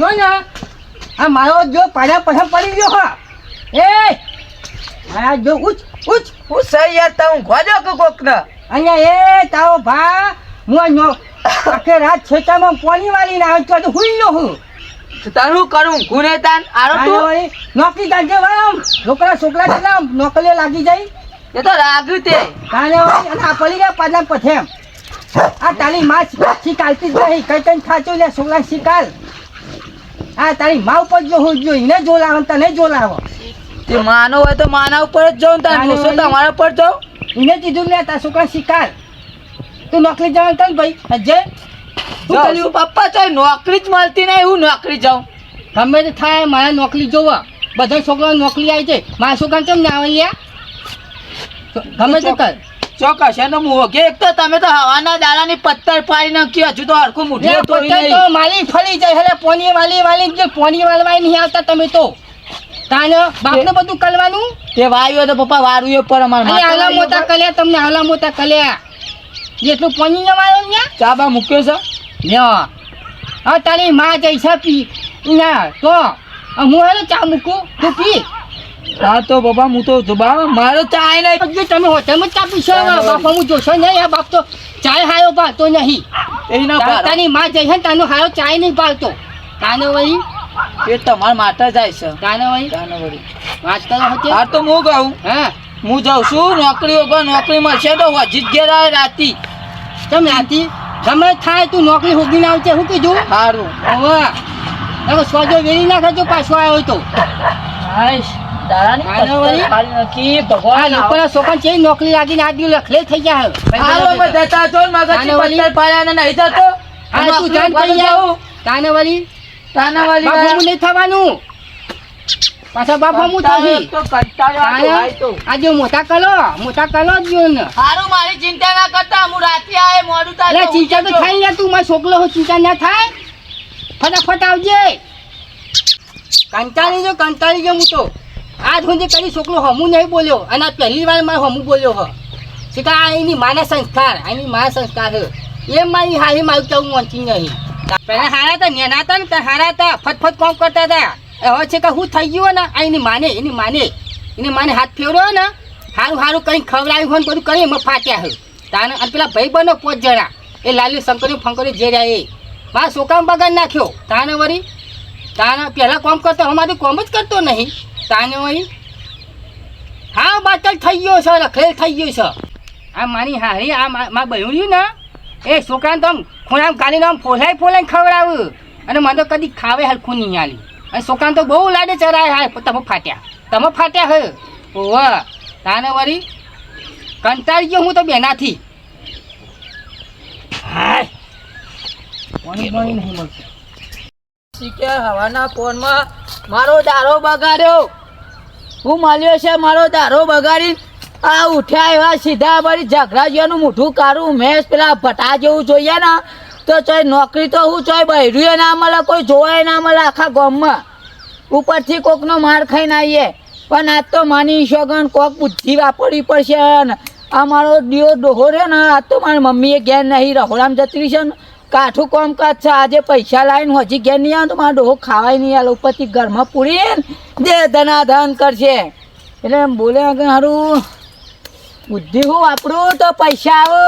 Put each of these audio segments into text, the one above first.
જો ને આ મારો જો પાડા પછા પડી ગયો હા. એ મારા જો ઉચ ઉચ હું સહી યાર તું ગોજો કે કોક ને અહીંયા એ તારો ભા હું નો આખે રાત છેટામાં પાણી વાળી ના આવતો તો હુઈ નો હું. તારું કરું ગુને તાન આરો તું. નોકરી તાજે વાળા છોકરા છોકરા કેટલા નોકરીએ લાગી જાય. એ તો લાગ્યું તે. કાલે હોય અને આ પડી ગયા પાછા. પથેમ આ તારી માં શીકાલતી જ નહીં. કઈ કઈ ખાચું લે છોકરા શીકાલ આ તારી માં ઉપર જો હું જો એને જો લાવો ને તને જો લાવો તે માનો હોય તો માના ઉપર જ જાઉં તાન ઓછો હોય. તમારા ઉપર જાઉં? એને કીધું લે તારા છોકરા શિકાર તું નોકરી જવાનું કર ભાઈ અજય જાઉં. પપ્પા તો નોકરી જ મળતી નહીં હું નોકરી જાઉં. ગમે તે થાય મારે નોકરી જોવા. બધા છોકરા નોકરી આવી જાય. મારા છોકરા કેમ ના આવે લ્યા ગમે તે કર. ચોક્કસ એનો મોઘે એક તો તમે તો હવાના દાડાની પત્તર પાડી નાખ્યું હજુ તો હરખું પતંગ તો માલી ફરી જાય એટલે પોની વાલી વાલી જે પોની વાળવા નહીં આવતા તમે તો. તાને બાપને બધું કલવાનું તે વાયુ તો પપ્પા વારું એ પર અમાર આવલા મોટા કલ્યા તમને આલા મોટા કલ્યા જેટલું પોની ન મારો ને ચાબા મૂક્યો છે? લ્યો હા તારી માં જઈશે પી. ના તો. હું હેલો ચા મૂકું? તું પી. હા તો બાપા હું તો જુબા મારો ચાય નહીં. તમે હોટલમાં જ પીશો બાપા હું જોશો નહીં. આ બાપ તો ચાય હાયો પાલતો નહીં. એના તા- ભાર તારી માં જઈશે ને તાનો હાયો ચાય નહીં પાલતો તાનો વળી? એ તમારા માટે જાય છે. તાનો વળી? તાનો વળી. વાત કરો હતી. હા તો હું કહું? હા. હું જાઉં છું નોકરી ઉપર નોકરી મળશે તો હજી જ ઘેર આવે રાતી. તમે રાતી? ગમે થાય તું નોકરી હોગીને આવશે શું કીધું? સારું હવે. સોજો વેરી નાખે તો પાછો આવ્યો તો. હાઈશ નોકરી લાગીને આ દિવસ લખલે થઈ ગયા જતા છો પાડ્યા નહીં જતો. બાપુ નહીં થવાનું. પાછા બાપા હું થશે. આજે મોટા કલો મોટા કલો જ જો ને. હારું મારી ચિંતા ના કરતા. હું રાતે આય મોડું એટલે ચિંતા તો થાય ને તું મારો છોકરો હો ચિંતા ના થાય. ફટાફટ આવજે. કંટાળી જો કંટાળી ગયો હું તો. આજ સુધી કદી છોકરો હમું નહીં બોલ્યો, અને પહેલી વાર મારે હમું બોલ્યો હ. સીધા આ એની માના સંસ્કાર એની માના સંસ્કાર હે. એમ મારી હારી મારું કેવું વાંચી નહીં. પહેલાં હારા હતા, નેના હતા ને હારા હતા, ફટફટ કોમ કરતા હતા. હવે છે કે હું થઈ ગયું ને, આ એની માને એની માને એની માને હાથ ફેરવ્યો ને સારું સારું કંઈ ખવડાવ્યું હોય ને બધું કરી એમાં ફાટ્યા હોય તાને અને પેલા ભાઈ બનો પોચ જણા, એ લાલી શંકરી ફંકરી જે રહ્યા એ. મારા છોકરામાં બગાડ નાખ્યો. તાને વળી, તાને પહેલાં કોમ કરતો અમારું કોમ જ કરતો નહીં. તાને વળી હા બાતલ થઈ ગયો છે રખેલ થઈ ગયો છે. આ મારી હારી આ મા બન્યું બહેર્યું ને? એ છોકરાને તો આમ ખૂણામ ગાલીને આમ ફોલાઈ ફોલાઈને ખવડાવું. અને મને તો કદી ખાવે હલખું નહીં આલી. અને છોકરાને તો બહુ લાડે ચરાય હા તમે ફાટ્યા. તમે ફાટ્યા હે. ઓહ તાને વળી કંટાળી ગયો હું તો બેનાથી. હાય. પાણી પાણી નહીં મળતું. શીખે હવાના ફોનમાં, મારો દારો બગાડ્યો. હું મળ્યો છે, મારો દારો બગાડી. આ ઉઠ્યા એવા સીધા મારી ઝઘરાજીઓનું મોઢું કાઢું મેં પેલા ભટા જેવું જોઈએ ને, તો ચોય નોકરી તો હું ચોય બહેર્યું ના મળે, કોઈ જોવાય ના મળે આખા ગામમાં. ઉપરથી કોકનો માર ખાઈને આવીએ. પણ આજ તો માની શોગન કોક બુદ્ધિ વાપરવી પડશે ને આ મારો દિયો ડોહો રહ્યો ને, આજ તો મારી મમ્મીએ ઘેર નહીં, રહોડામ જતી છે ને. કાઠું કામકાજ છે, આજે પૈસા લાવીને હજી ઘેર નહીં આવે તો મારો ડોહો ખાવાય નહીં આલો ઉપરથી ઘરમાં પૂરીને દે ધનાધન કરશે. એટલે એમ બોલે કે સારું બુદ્ધિ હું વાપરું તો પૈસા આવો.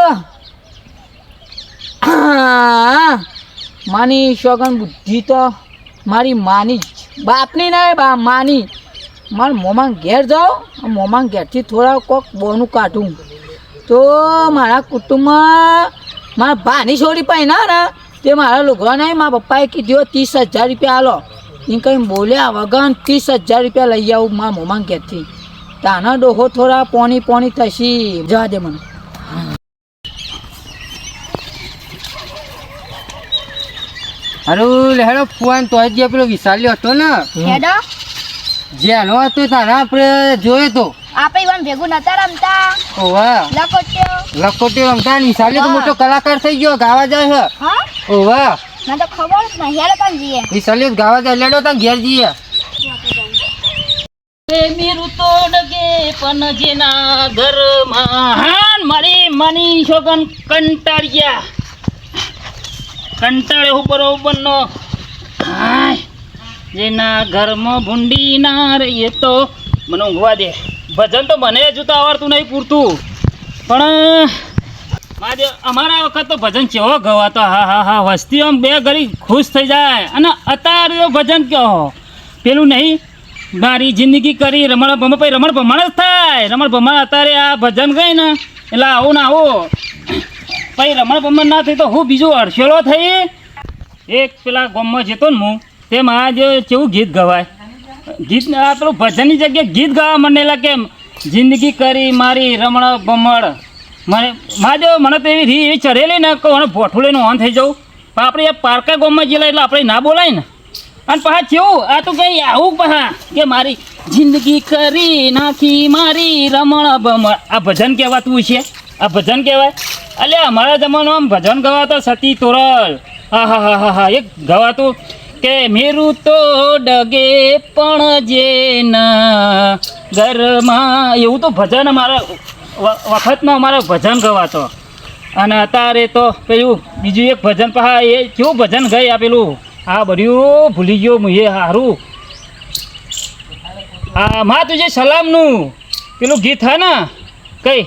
માની શોગન બુદ્ધિ તો મારી માની બાપની ના બા, માની. મારા મોમાં ઘેર જાઉં, મોમાં ઘેરથી થોડા કોક બોનું કાઢું. તો મારા કુટુંબમાં મારા ભાની છોડી પહેના ને તે મારા લુગવા મારા પપ્પાએ કીધું ત્રીસ હજાર રૂપિયા આલો. એમ કંઈ બોલ્યા વગર ત્રીસ હજાર રૂપિયા લઈ આવું મારા મોમાં ઘેરથી. તાના ડોહો થોડા પોણી પોણી થશી. જવા દે મને. અરે લેહેડો ફુવાન તો જે પેલો વિશાલ્યો હતો ને. હેડો. જેનો હતો તારા આપણે જોયો તો. આપણે ઈવન ભેગું નતા રમતા. ઓવા લકોટ્યો લખોટી રમતા ને વિશાલ્યો તો મોટો કલાકાર થઈ ગયો ગાવા જાય છે હા? ઓવા મને તો ખબર જ નહીં હેડો પણ જઈએ. વિશાલ્યો ગાવા જાય લેડો તા ઘેર જીએ મેરું તો ડગે પણ જેના ઘરમાં મારી માની શોગન કંટાળ્યા. કંટાળે ઉપર ઉપરનો નો હાય, જેના ઘરમાં ભૂંડી ના રહીએ તો મને ઊંઘવા દે. ભજન તો મને હજુ તો આવડતું નહીં પૂરતું. પણ, આજે અમારા વખત તો ભજન કેવો ગવાતો. હા હા હા વસ્તી આમ બે ઘડી ખુશ થઈ જાય. અને અત્યારે ભજન કહો પેલું નહીં, મારી જિંદગી કરી રમણ ભમ પછી રમણ ભમણ જ થાય. રમણ ભમણ અત્યારે આ ભજન ગઈ ને, એટલે આવું ને આવું. પછી રમણ ભમણ ના થઈ તો હું બીજું અડસેલો થઈ? એક પેલા ગોમમાં જતો ને હું, તેમાં જે કેવું ગીત ગવાય. ગીત પેલું ભજનની જગ્યાએ ગીત ગાવા મને માંડેલા કેમ? જિંદગી કરી મારી રમણ બમણ. મને માજો મને તો એવી રી એવી ચડેલી ને કહું ભોઠું લઈને ઓન થઈ જાઉં. પણ આપણે એ પારકા ગામમાં ગયેલા એટલે આપણે ના બોલાય ને. અને પાછા કેવું આ તો કંઈ આવું પાછા કે મારી જિંદગી કરી નાખી મારી રમણ બમણ. આ ભજન કહેવાતું છે. આ ભજન કહેવાય. એટલે અમારા જમાનામાં ભજન ગવાતા સતી તોરલ. હા હા હા હા હા, એક ગવાતું. કે મેરું તો ડગે પણ જે ના ઘરમાં, એવું તો ભજન અમારા વખતમાં અમારે ભજન ગવાતો. અને અત્યારે તો પેલું બીજું એક ભજન પહા એ કેવું ભજન ગઈ આ પેલું? આ બધું ભૂલી ગયો હું સારું મા માં તુજે સલામનું પેલું ગીત હા ને? કઈ?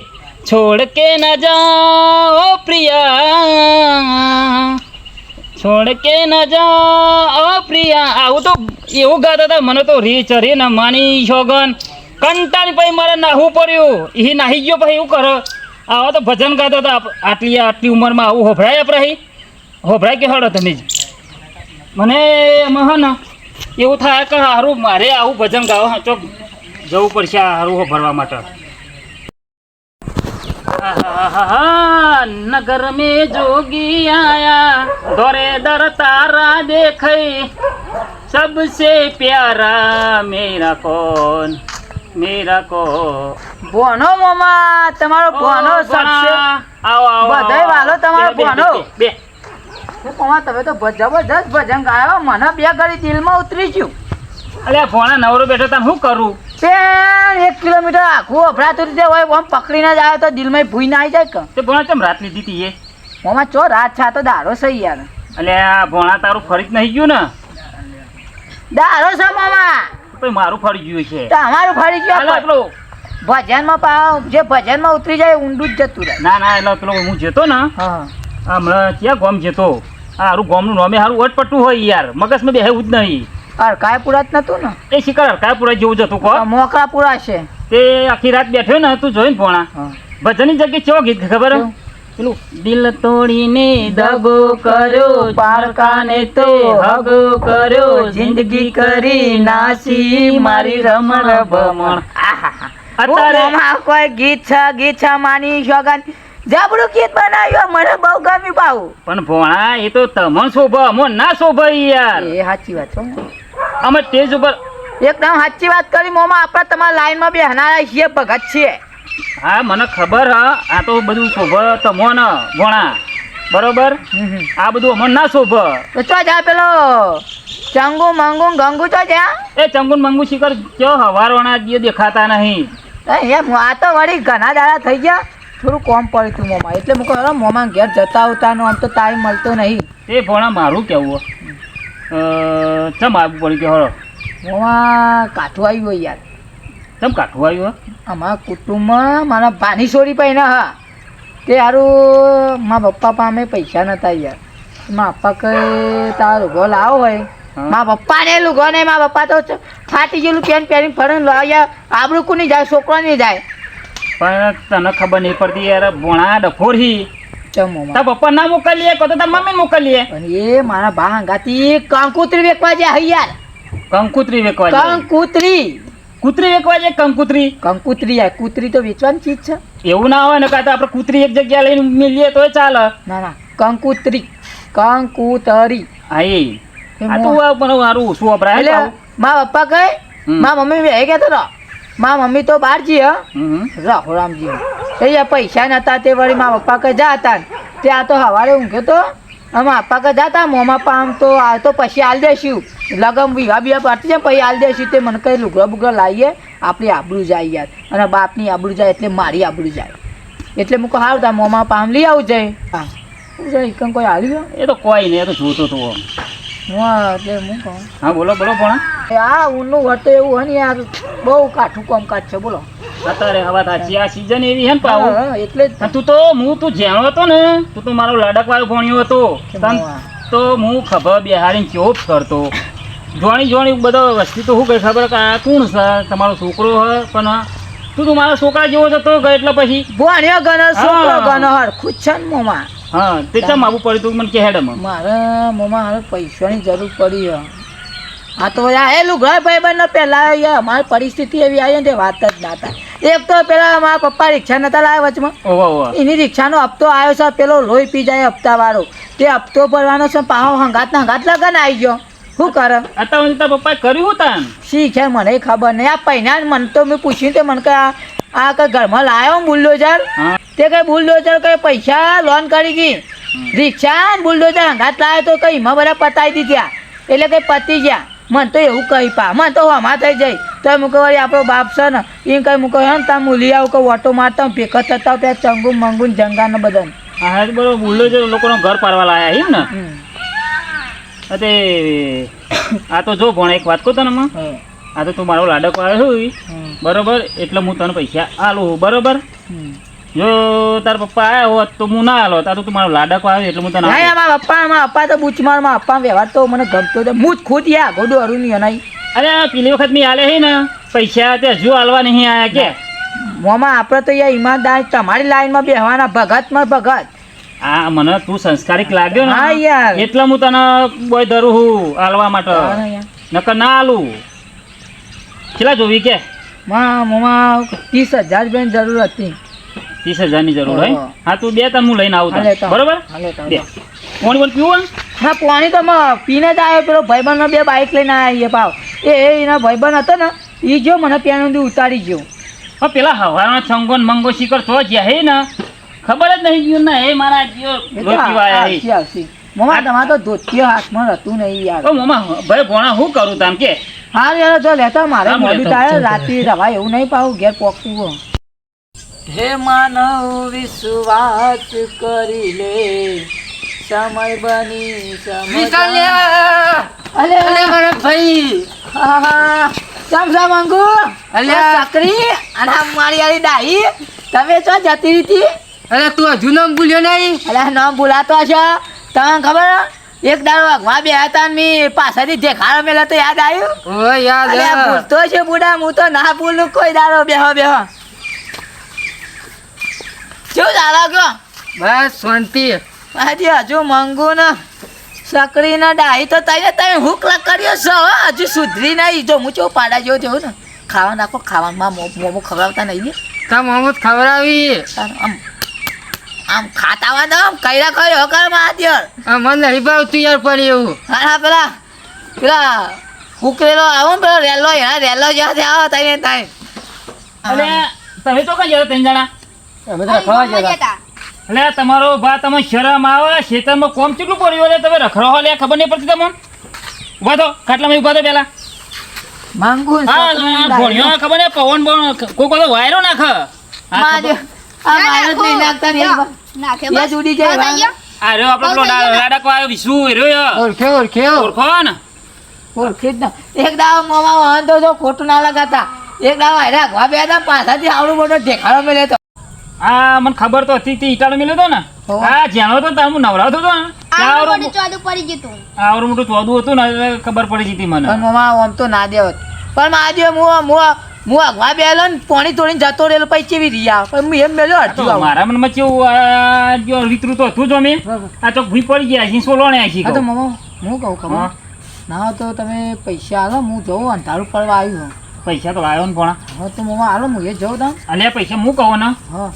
છોડ કે ના જાઓ પ્રિયા. છોડ કે ના જાઓ પ્રિયા. આવું તો એવું ગાતા હતા મને તો રી ચરી ને માની શોગન. કંટાળી પછી મારે નાહવું પડ્યું. એ નાહી ગયો પછી એવું કરો. આવા તો ભજન ગાતા હતા આટલી આટલી ઉંમરમાં આવું હોભરાય આપણે હોભરાય કે હળો તમે જ? મને એમાં હા ને એવું થાય કે સારું મારે આવું ભજન ગાવા ચોક જવું પડશે સારું ભરવા માટે. આહાહાહા, નગર में जोगी आया दौरे दर तारा देखई सबसे प्यारा मेरा कौन मेरा को ભોનો મોમાં તમારો ભોનો સડશે આવો આવો બધાય વાલો તમારો બે, બે, ભોનો. બે, બે. એ મોમાં તમે તો ભ- જબરજસ્ત ભજન ગાયો મને બે ઘડી દિલમાં ઉતરી ગયું અલ્યા ભોણા નવરો બેઠો તને શું કરું પેન એક કિલોમીટર આખું અભરાતું રીતે હોય આમ પકડીને જ આવ્યો તો દિલમાં ભૂઈ ના આવી જાય કે? તે ભોણા ચમ રાત લીધી હતી એ? મોમાં ચો રાત છે તો દારો છે યાર. એટલે આ ભણા તારું ફરી જ નહીં ગયું ને? દારો છે મામા. પછી મારું ફરી ગયું છે. તમારું ફરી ગયું. ભજનમાં પાવ જે ભજનમાં ઉતરી જાય ઊંડું જ જતું રહે. ના ના એટલે પેલો હું જતો ને હા. હમણાં ક્યાં ગોમ જતો? આ હારું ગોમનું નામે હારું અટપટું હોય યાર મગજમાં બેહેવું જ નહીં. અડકાય પૂરા જ નતું ને? એ શિકાર હરકાયપુરા જેવું જ હતું કહો. મોકરાપુરા છે. તે આખી રાત બેઠો ને તું જોઈને ભોણા ભજનની જગ્યાએ કેવો ગીત ખબર પેલું? દિલ તોડીને દગો કર્યો પારકાને તો હગો કર્યો જિંદગી કરી નાસી મારી રમણ ભમણ અત્યારે કોઈ ગીત છે ગીત છે માની શોગન. જબરું ગીત બનાવ્યો મને બહુ ગમ્યું પાવું પણ ભોણા એ તો તમને શોભા અમો ના શોભા યાર. એ સાચી વાત છે અમે સ્ટેજ ઉપર એકદમ સાચી વાત કરી મોમાં આપણે તમારા લાઈનમાં બે હનારા છીએ ભગત છીએ. હા મને ખબર હ આ તો બધું શોભા તમો ન ભોણા. બરોબર? આ બધું અમને ના શોભા. તો ચો જા પેલો? ચંગુ મંગુ ગંગુ ચો જા? એ ચંગુ મંગુ શિખર કયો હવારવાના જે દેખાતા નહીં. એ એમ આ તો વળી ઘણા દાડા થઈ ગયા. થોડું કોમ પડ્યું હતું મોમાં. એટલે મૂકો હવે મોમાં ઘેર જતા આવતાનો આમ તો ટાઈમ મળતો નહીં. એ ભણા મારું કેવું ચમ આવવું પડ્યું કે હળો. મોમાં કાઠું આવ્યું હોય યાર. ચમ કાઠું આવ્યું? અમારા કુટુંબમાં મારા ભાની છોરી પૈના હા. તે સારું મારા પપ્પા પાસે પૈસા નતા યાર. મારા પપ્પા કહે તારો લુગો લાવો હોય. મા મારા પપ્પાને લુગો ને મારા પપ્પા તો ફાટી ગયેલું પેન પહેરીને ફરીને લાવ્યા આબરું કોની જાય છોકરો નહીં જાય? પણ તને ખબર નહીં પડતી યાર ભોણા ડફોર હી તાર પપ્પા ના મોકલીએ કહો તો તાર મમ્મી મોકલીએ? એ મારા બા હંગાતી કંકુતરી વેકવા જાય હૈ યાર. કંકુતરી વેકવા કંકુતરી. કૂતરી વેકવા જાય કંકુતરી? કંકુતરી આ કૂતરી તો વેચવાની ચીજ છે. એવું ના હોય ને કાતો આપણે કૂતરી એક જગ્યા લઈને મિલીએ તો ચાલે. ના ના કંકુતરી કંકુતરી. એ આ તો મને સારું શું વપરાય એટલે મા મારા પપ્પા કહે મા મમ્મી બે ગયા તો? મારા મમ્મી તો બહાર જી હ. રાહુ રામજી. એ પૈસા નતા તે વળી મારા પપ્પા કે જાતા ત્યાં તો સવારે ઊંઘ્યો તો. અને મારા પપ્પા કે જાતા મોમાં પામ તો આ તો પછી આલ દેશું. લગમ વિવા બીવા પાટી જાય પછી આલ દેશું. તે મને કઈ લુગડા બુગડા લાવીએ આપણી આબરૂ જાય યાર. અને બાપની આબરૂ જાય એટલે મારી આબરૂ જાય. એટલે મૂકો હારું તા મોમાં પામ લઈ આવું જાય હા. શું કોઈ આવ્યું એ તો કોઈ નહીં એ તો જોતો તો આમ. હા એટલે હું કહું હા બોલો બોલો પણ આ ઊનનું વર્તો એવું હોય ને યાર બહુ કાઠું કામકાજ છે બોલો. અત્યારે હવા થાચી આ સિઝન એવી હે ને પાવું એટલે તું તો હું તું જેણો હતો ને તું તો મારો લાડક વાળો ભણ્યો હતો. તો હું ખબર બેહાડીને ચોપ કરતો જોણી જોણી બધો વસ્તી તો શું કઈ ખબર કે આ કોણ છે? તમારો છોકરો હ પણ તું તો મારા છોકરા જેવો જ હતો એટલે પછી? ભણ્યો ગણો છોકરો. ગણો હરખું જ છે ને મોમાં. હા તે કેમ આવું પડ્યું તું? મને કે હેડમ મારે મોમાં હવે પૈસાની જરૂર પડી આ હા તો એ લુગડા ભાઈબંધનો પહેલાં અહીંયા અમારી પરિસ્થિતિ એવી આવી ને વાત જ ના થાય. એક તો પેલા મારા પપ્પા રિક્ષા નતા લાવ્યા વચમાં. એની રિક્ષાનો હપ્તો આવ્યો છે પેલો લોહી પી જાય હપ્તાવાળો. તે હપ્તો ભરવાનો છે પાહો હંગાત ના હંગાત લગન આવી ગયો. શું કરે? અત્યારે તારા પપ્પાએ કર્યું તાન? શીખે મને ખબર નહીં. આ પૈના મને તો મેં પૂછ્યું તે મને કે આ ઘરમાં લાવ્યો બુલડોઝર હા. તે કઈ બુલડોઝર કઈ પૈસા લોન કરી ગઈ. રિક્ષા બુલડોઝર હંગાત લાવે તો કઈ માં બધા પતાવી દીધા. એટલે કઈ પતી ગયા. મન તો એવું કહી પા. મન તો હમા થઈ જાય. તો મૂકો વળી આપણો બાપ છે ને એ કઈ મૂકો હે ને ત્યાં મૂલી આવું કે ઓટો મારતા ભેગા થતા ત્યાં ચંગુ મંગુ જંગા ને બધા હા બરોબર બુલડોઝર લોકોનો ઘર પાડવા લાયા એમ ને? અરે આ તો જો ભણ એક વાત કહું તને માં. આ તો તું મારો લાડક આવ્યો બરોબર? એટલે હું તને પૈસા આલું બરોબર. જો તાર પપ્પા આવ્યા હોત તો હું ના આલો તાર તું મારો લાડક આવે એટલે હું તને નહીં. મારા પપ્પા મારા પપ્પા તો બુચમાર મારા પપ્પા વ્યવહાર તો મને ગમતો હતો હું જ ખુદ યા ગોડો હરું નહીં. અરે પેલી વખત મેં આલે હે ને પૈસા તે હજુ આલવા નહીં આયા કે. મોમાં આપણે તો યાર ઈમાનદાર તમારી લાઈનમાં બેહવાના ભગતમાં ભગત. આ મને તું સંસ્કારિક લાગ્યો હા યાર. એટલે હું તને બોય ધરું હું આલવા માટે. નકર ના આલું. કેટલા જોવી કે? માં મોમાં ત્રીસ હજાર બેન જરૂર હતી. ત્રીસ હજારની જરૂર હોય. હા. તું બે હું લઈને આવું. બરોબર. કોણ કોણ પીવું હા પાણી તો પીને જ આવ્યો પેલો ભાઈબંધનો બે બાઇક લઈને આવ્યા એ પાવ એ એના ભાઈબંધ હતો ને એ જો મને ત્યાં ઉતારી ગયો. હા પેલા હવાના સંગોન મંગો શિખર તો જ્યાં હે ને. ખબર જ નહીં ગયું ને મારા જીઓ એ આવશે, આવશે. મોમાં તમારે તો ધોતિયો હાથમાં હતું નહીં યાર. મોમા ભાઈ ભોણા હું કરું તામ કે? હા યાર જો લેતા મારે મોડું તારે રાતે રવાય એવું નહીં પાવું ઘેર પોકતું હો માનવ વિશ્વાસ કરી લે. સમય બની સમય અલે! અલે મારા ભાઈ! ચમ ચમ અંગુ અલે! સકરી અને મારી આલી ડાહી? તમે છો જતી રીતી અરે તું હજુ નામ ભૂલ્યો નહીં? અલે નામ ભૂલાતો છે તમને ખબર? એક દાડો અગવા બે હતા ને મેં પાછળથી દેખાડો મેલા તો યાદ આવ્યું? યાદ ભૂલતો છે બુડા હું તો ના ભૂલું કોઈ દાડો બેહો બેહો. શું ચાલો કયો? બસ શાંતિ. આજે હજુ મંગુ ને સકરી ને ડાહી તો તને તમે હુક કર્યો છો હો. હજુ સુધરી નહીં. જો હું ચો પાડા જેવો જેવું ને? ખાવા નાખો ખાવામાં મોમો ખવડાવતા નહીં ને? તા મોહમ્મદ ખવડાવી. આમ આમ ખાતાવા દો આમ કઈરા કઈ હકરમાં હાથિયર આ મને નહીં ભાવતું યાર પણ એવું. હા હા પેલા પેલા ઉકેલો આવો ને પેલો રેલો એના રેલો જ્યાંથી આવો તને તાઈ અને તમે તો કઈ જતા ત્રણ જણા? અમે તો રખડવા જતા જતા એટલે તમારો ભા તમે શરમ આવે? ખેતરમાં કોમ કેટલું પડ્યું એટલે તમે રખડો લે ખબર નહીં પડતી તમને? ઊભા તો ખાટલામાં ઊભા તો પેલા માંગુ હા. ભણ્યો ખબર નહીં પવન બવન કોઈ કોઈ વાયરો નાખ. રહ્યો આપણો પેલો આવ્યો વિશુ રહ્યો. ઓળખ્યો ઓળખ્યો ઓળખો ને. ઓળખી જ ના. એક દાવ મોમાં વાંધો તો ખોટું ના લગાતા એક દાવ હારે આગવા બે હતા પાછાથી આવડું મોટો દેખાડો મેલે તો આ મને ખબર તો હતી તે ઈટાળો મેલ્યો હતો ને. આ જ્યાં હતો તાર હું નવરાવતો હતો ને. આવડું મોટું ચોદું તું હતું. ને ખબર પડી જતી મને. પણ મોમાં આમ તો ના દેવત પણ આજે હું હું હું બેલો ને પાણી તોડીને જતો રહેલો પછી ચેવી રહ્યા પણ હું એમ મેલ્યો આ તો અડધું. મારા મનમાં કેવું આ વિતરું તો હતું જો મેં આ તો ભૂઈ પડી ગયા છે સોલો ને આખી તો. મામા હું કહું ખબર. ના તો તમે પૈસા હાલો હું જઉં અંધારું પડવા આવ્યું. પૈસા તો લાવ્યો ને પણ. હા તો મામા હાલો હું એ જઉં તા અલ્યા પૈસા હું કહું ને? હા.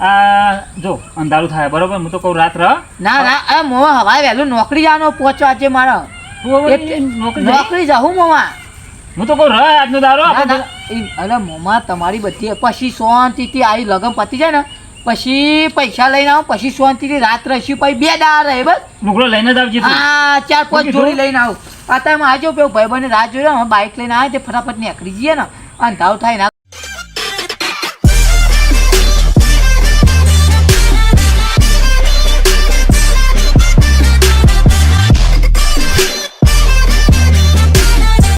આ જો અંધારું થાય બરોબર? હું તો કહું રાત રહ. ના ના અરે મોવા હવાય વહેલું નોકરી જવાનો પહોંચવા છે મારો. નોકરી જાઉં મોવા હું તો કહું રહ આજનો દારો અરે મોમાં તમારી બધી પછી શાંતિથી આવી લગન પતી જાય ને પછી પૈસા લઈને આવો પછી શાંતિથી રાત રહીશું પછી બે દાર રહે બસ. લુગડો લઈને જ આવજે હા ચાર પાંચ? જોડી લઈને આવું. અત્યારે આજો પેલો ભાઈ બને રાત જોયો બાઇક લઈને આવે તે ફટાફટ નીકળી જઈએ ને. અંધારું થાય ને